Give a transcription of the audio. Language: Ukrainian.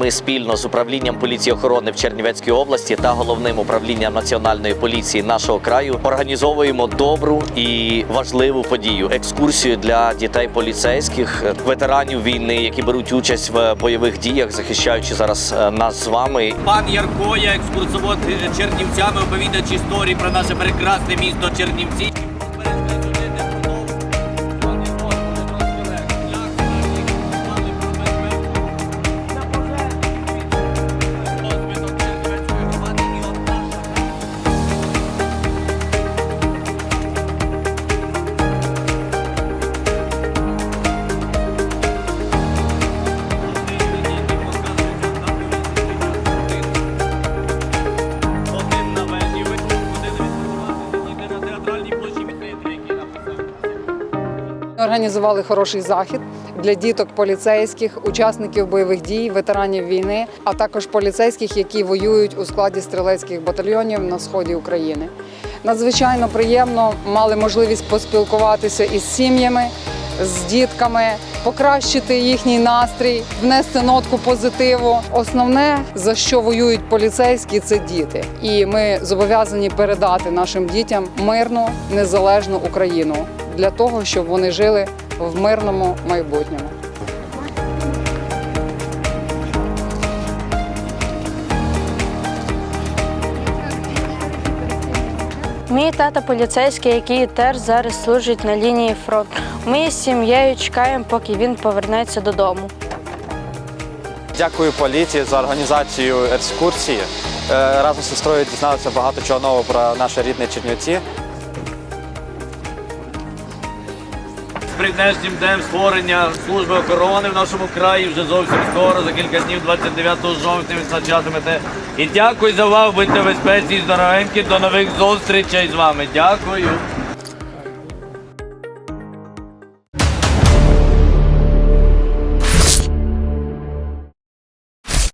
Ми спільно з управлінням поліції охорони в Чернівецькій області та головним управлінням національної поліції нашого краю організовуємо добру і важливу подію екскурсію для дітей поліцейських, ветеранів війни, які беруть участь в бойових діях, захищаючи зараз е, нас з вами. Пан Ярко, я екскурсовод е, Чернівцями, оповідач історії про наше прекрасне місто Чернівці. Організували хороший захід для діток поліцейських, учасників бойових дій, ветеранів війни, а також поліцейських, які воюють у складі стрілецьких батальйонів на сході України. Надзвичайно приємно мали можливість поспілкуватися із сім'ями, з дітками, покращити їхній настрій, внести нотку позитиву. Основне за що воюють поліцейські, це діти, і ми зобов'язані передати нашим дітям мирну незалежну Україну для того, щоб вони жили в мирному майбутньому. Мій тато поліцейський, який теж зараз служить на лінії фронту. Ми з сім'єю чекаємо, поки він повернеться додому. Дякую поліції за організацію екскурсії. Е, Разом з сестрою дізналися багато чого нового про наше рідне Чернівці. Прийдешнім днем створення служби охорони в нашому краї вже зовсім скоро, за кілька днів, 29 жовтня, відзначатимете. І дякую за увагу, будьте безпеці і здоровенькі. До нових зустрічей з вами. Дякую.